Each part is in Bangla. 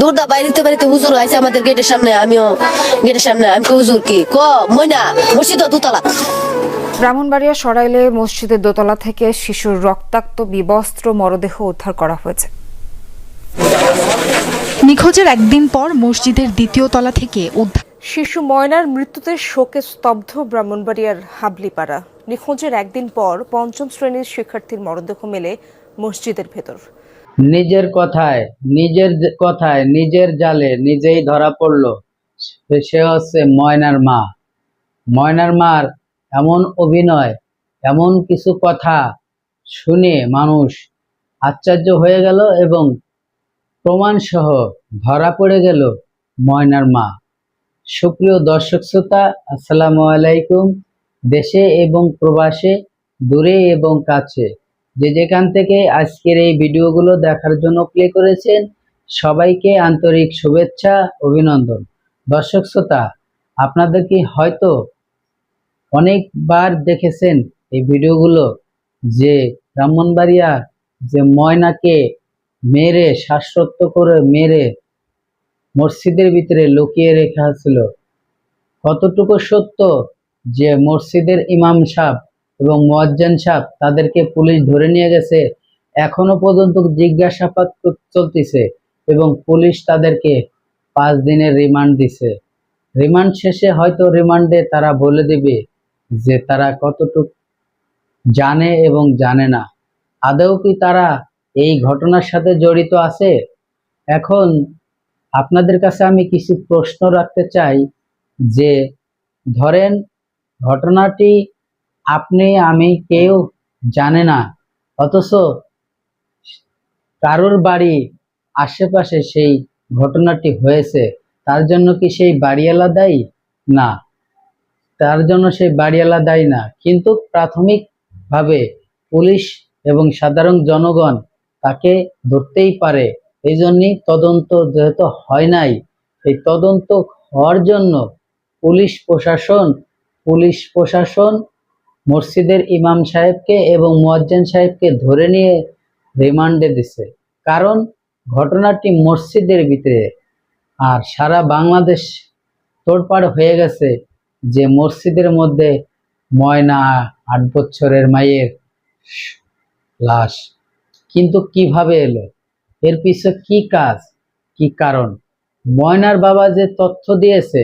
দৌড়দা বাইরেতে বাড়িতে হুজুর আছে আমাদের গেটের সামনে আমিও গেটের সামনে আমি হুজুর কি? ক ময়না মসজিদ দুতলা। ব্রাহ্মণবাড়িয়া সরাইলে মসজিদের দোতলা থেকে শিশুর রক্তাক্ত বিবস্ত্র মরদেহ উদ্ধার করা হয়েছে। নিখোঁজের একদিন পর মসজিদের দ্বিতীয় তলা থেকে উদ্ধার শিশু ময়নার মৃত্যুতে শোকে স্তব্ধ ব্রাহ্মণবাড়িয়ার হাবলিপাড়া। নিখোঁজের একদিন পর পঞ্চম শ্রেণির শিক্ষার্থীর মরদেহ মেলে মসজিদের ভেতর। নিজের কথায় নিজের কথায়, নিজের জালে নিজেই ধরা পড়ল। সে- হচ্ছে ময়নার মা। ময়নার মার এমন অভিনয়, এমন কিছু কথা শুনে মানুষ আশ্চর্য হয়ে গেল এবং প্রমাণসহ ধরা পড়ে গেল ময়নার মা। সুপ্রিয় দর্শক শ্রোতা, আসসালামু আলাইকুম। দেশে এবং প্রবাসে, দূরে এবং কাছে। যে যেখান থেকে আজকের এই ভিডিওগুলো দেখার জন্য প্লে করেছেন, সবাইকে আন্তরিক শুভেচ্ছা, অভিনন্দন। দর্শক শ্রোতা, আপনাদের কি হয়তো অনেকবার দেখেছেন এই ভিডিওগুলো যে ব্রাহ্মণবাড়িয়া যে ময়নাকে মেরে শ্বাসরক্ত করে মেরে মসজিদের ভিতরে লুকিয়ে রেখা ছিল কতটুকু সত্য যে মসজিদের ইমাম সাহ এবং মোয়াজ্জেন সাহ তাদেরকে পুলিশ ধরে নিয়ে গেছে। এখনও পর্যন্ত জিজ্ঞাসাবাদ চলতেছে এবং পুলিশ তাদেরকে পাঁচ দিনের রিমান্ড দিছে। রিমান্ড শেষে হয়তো রিমান্ডে তারা বলে দেবে যে তারা কতটুকু জানে এবং জানে না। আদৌ কি তারা এই ঘটনার সাথে জড়িত আছে? এখন আপনাদের কাছে আমি কিছু প্রশ্ন রাখতে চাই যে, ধরেন ঘটনাটি আপনি, আমি কেউ জানে না। অথচ কারোর বাড়ি আশেপাশে সেই ঘটনাটি হয়েছে, তার জন্য কি সেই বাড়িওয়ালা দায়ী? না। তার জন্য সেই বাড়িওয়ালা দায়ী না। কিন্তু প্রাথমিকভাবে পুলিশ এবং সাধারণ জনগণ তাকে ধরতেই পারে। এই জন্যই তদন্ত যেহেতু হয় নাই, এই তদন্ত হওয়ার জন্য পুলিশ প্রশাসন পুলিশ প্রশাসন মসজিদের ইমাম সাহেবকে এবং মুয়াজ্জেন সাহেবকে ধরে নিয়ে রিমান্ডে দিছে। কারণ ঘটনাটি মসজিদের ভিতরে আর সারা বাংলাদেশ তোড়পাড় হয়ে গেছে যে মসজিদের মধ্যে ময়না আট বছরের মায়ের লাশ। কিন্তু কীভাবে এলো? এর পিছে কি কাজ? কি কারণ? ময়নার বাবা যে তথ্য দিয়েছে,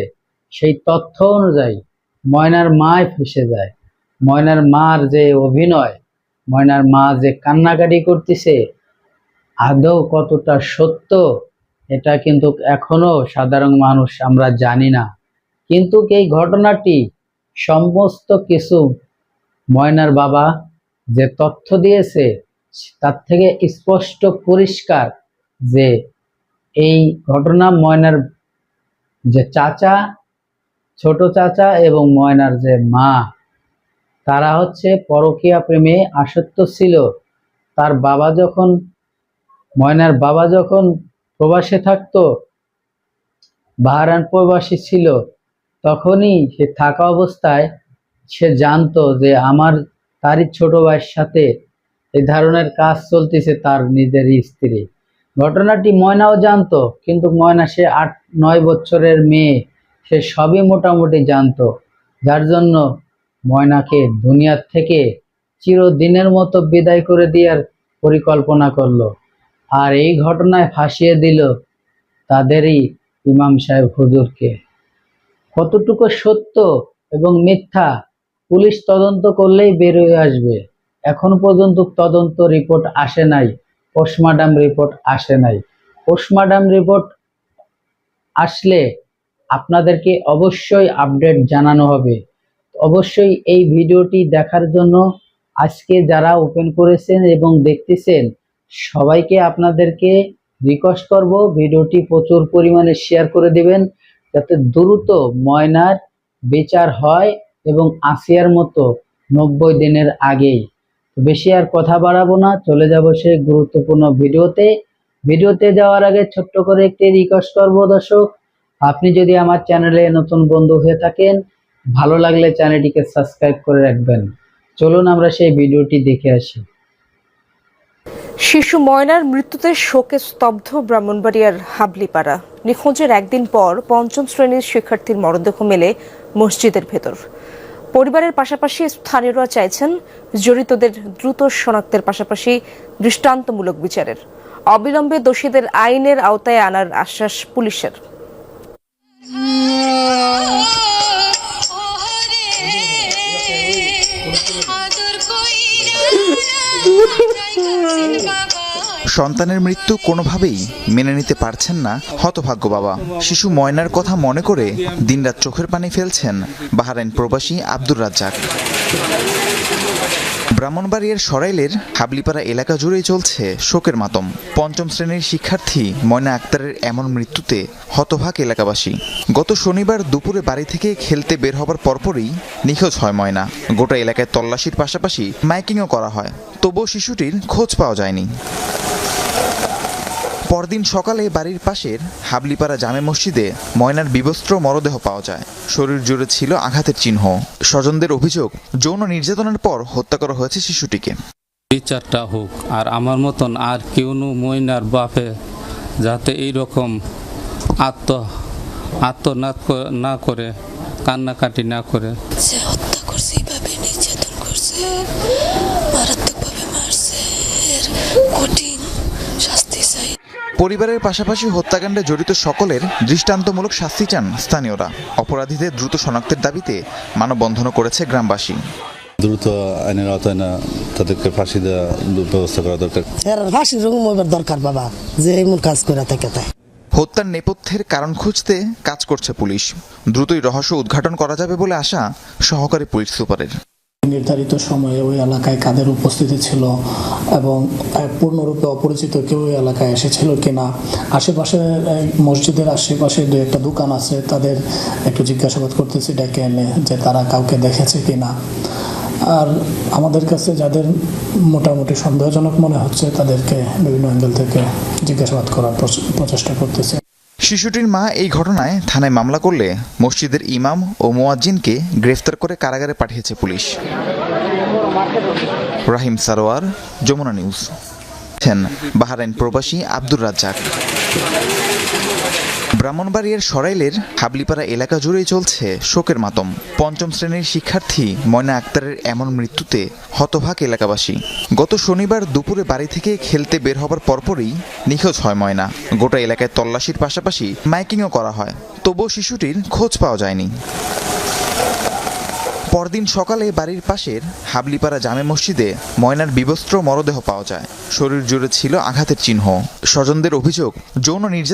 সেই তথ্য অনুযায়ী ময়নার মায় ফেসে যায়। ময়নার মার যে অভিনয়, ময়নার মা যে কান্নাকাটি করতেছে, আদৌ কতটা সত্য, এটা কিন্তু এখনও সাধারণ মানুষ আমরা জানি না। কিন্তু এই ঘটনাটি সমস্ত কিছু ময়নার বাবা যে তথ্য দিয়েছে, তার থেকে স্পষ্ট পরিষ্কার যে এই ঘটনা ময়নার যে চাচা, ছোট চাচা এবং ময়নার যে মা তারা হচ্ছে পরকীয়া প্রেমে আসক্ত ছিল। তার বাবা যখন, ময়নার বাবা যখন প্রবাসে থাকতো বাহারান প্রবাসী ছিল, তখনই সে থাকা অবস্থায় সে জানতো যে আমার, তারই ছোট ভাইয়ের সাথে এই ধরনের কাজ চলতেছে তার নিজের স্ত্রী। ঘটনাটি ময়নাও জানতো, কিন্তু ময়না সে আট, নয় বছরের মেয়ে, সে সবই মোটামুটি জানতো। যার জন্য ময়নাকে দুনিয়ার থেকে চিরদিনের মতো বিদায় করে দেওয়ার পরিকল্পনা করল। আর এই ঘটনায় ফাঁসিয়ে দিল তাদেরই ইমাম সাহেব হুজুরকে। কতটুকু সত্য এবং মিথ্যা পুলিশ তদন্ত করলেই বেরোয় আসবে। এখন পর্যন্ত তদন্ত রিপোর্ট আসে নাই, পোস্টমার্টাম রিপোর্ট আসে নাই। পোস্টমার্টাম রিপোর্ট আসলে আপনাদেরকে অবশ্যই আপডেট জানানো হবে। অবশ্যই এই ভিডিওটি দেখার জন্য আজকে যারা ওপেন করেছেন এবং দেখতেছেন, সবাইকে আপনাদেরকে রিকোয়েস্ট করব ভিডিওটি প্রচুর পরিমাণে শেয়ার করে দিবেন যাতে দ্রুত ময়নার বিচার হয় এবং আসিয়ার মতো নব্বই দিনের আগেই। বেশি আর কথা বাড়াবো না, চলে যাব সে গুরুত্বপূর্ণ ভিডিওতে। ভিডিওতে যাওয়ার আগে ছোট্ট করে একটি রিকোয়েস্ট করব দর্শক, আপনি যদি আমার চ্যানেলে নতুন বন্ধু হয়ে থাকেন ভালো লাগলে চ্যানেলটিকে সাবস্ক্রাইব করে রাখবেন। চলুন আমরা সেই ভিডিওটি দেখে আসি। শিশু ময়নার মৃত্যুতে শোকে স্তব্ধ ব্রাহ্মণবাড়িয়ার হাবলিপাড়া। নিখোঁজের একদিন পর পঞ্চম শ্রেণির শিক্ষার্থীর মরদেহ মেলে মসজিদের ভেতর। পরিবারের পাশাপাশি স্থানীয়রা চাইছেন জড়িতদের দ্রুত শনাক্তের পাশাপাশি দৃষ্টান্তমূলক বিচারের। অবিলম্বে দোষীদের আইনের আওতায় আনার আশ্বাস পুলিশের। সন্তানের মৃত্যু কোনোভাবেই মেনে নিতে পারছেন না হতভাগ্য বাবা। শিশু ময়নার কথা মনে করে দিনরাত চোখের পানি ফেলছেন বাহারাইন প্রবাসী আব্দুর রাজ্জাক। ব্রাহ্মণবাড়িয়ার সরাইলের হাবলিপাড়া এলাকা জুড়েই চলছে শোকের মাতম। পঞ্চম শ্রেণির শিক্ষার্থী ময়না আক্তারের এমন মৃত্যুতে হতভাগ এলাকাবাসী। গত শনিবার দুপুরে বাড়ি থেকে খেলতে বের হবার পরপরই নিখোঁজ হয় ময়না। গোটা এলাকায় তল্লাশির পাশাপাশি মাইকিংও করা হয়। তবুও শিশুটির খোঁজ পাওয়া যায়নি। পরদিন সকালে বাড়ির পাশের হাবলিপাড়া জামে মসজিদে ময়নার বিবস্ত্র মরদেহ পাওয়া যায়। শরীর জুড়ে ছিল আঘাতের চিহ্ন। স্বজনদের অভিযোগ যৌন নির্যাতনের পর হত্যা করা হয়েছে শিশুটিকে। বিচারটা হোক আর আমার মতন আর কেউ নু মইনার বাপে যাতে এই রকম আত্ম আত্মনাদ না করে কান্নাকাটি না করে। সে হত্যা করছে এইভাবে নির্যাতন করছে মারাত্মকভাবে মারছে কঠিন পরিবারের পাশাপাশি হত্যাকাণ্ডে জড়িত সকলের দৃষ্টান্তমূলক শাস্তি চান স্থানীয়রা। অপরাধীদের দ্রুত শনাক্তের দাবিতে মানববন্ধনও করেছে গ্রামবাসী। দ্রুত আইনের আওতায় না তাদেরকে ফাঁসি দেওয়া ব্যবস্থা করা দরকার। ফাঁসির রকম দরকার বাবা যে এমন কাজ করে থাকে তাই। হত্যার নেপথ্যের কারণ খুঁজতে কাজ করছে পুলিশ। দ্রুতই রহস্য উদ্ঘাটন করা যাবে বলে আশা সহকারী পুলিশ সুপারের। নির্ধারিত সময়ে ওই এলাকায় কাদের উপস্থিতি ছিল এবং পূর্ণরূপে অপরিচিত কেউ ওই এলাকায় এসেছিল কিনা? আশেপাশে মসজিদের আশেপাশে দু একটা দোকান আছে, তাদের একটু জিজ্ঞাসাবাদ করতেছি, ডেকে এনে যে তারা কাউকে দেখেছে কিনা। আর আমাদের কাছে যাদের মোটামুটি সন্দেহজনক মনে হচ্ছে, তাদেরকে বিভিন্ন অ্যাঙ্গেল থেকে জিজ্ঞাসাবাদ করার প্রচেষ্টা করতেছে। শিশুটির মা এই ঘটনায় থানায় মামলা করলে মসজিদের ইমাম ও মোয়াজ্জিনকে গ্রেফতার করে কারাগারে পাঠিয়েছে police. Rahim Sarwar, Jamuna news. Bahrain প্রবাসী আব্দুর রাজ্জাক। ব্রাহ্মণবাড়িয়ার সরাইলের হাবলিপাড়া এলাকা জুড়েই চলছে শোকের মাতম। পঞ্চম শ্রেণির শিক্ষার্থী ময়না আক্তারের এমন মৃত্যুতে হতভাগ এলাকাবাসী। গত শনিবার দুপুরে বাড়ি থেকে খেলতে বের হবার পরপরই নিখোঁজ হয় ময়না। গোটা এলাকায় তল্লাশির পাশাপাশি মাইকিংও করা হয়, তবুও শিশুটির খোঁজ পাওয়া যায়নি। পরদিন সকালে বাড়ির পাশের হাবলিপাড়া জামে মসজিদে ময়নার বিবস্ত্র মরদেহ পাওয়া যায়। শরীর জুড়ে ছিল আঘাতের চিহ্ন। স্বজনদের অভিযোগ, যৌন নির্যাতন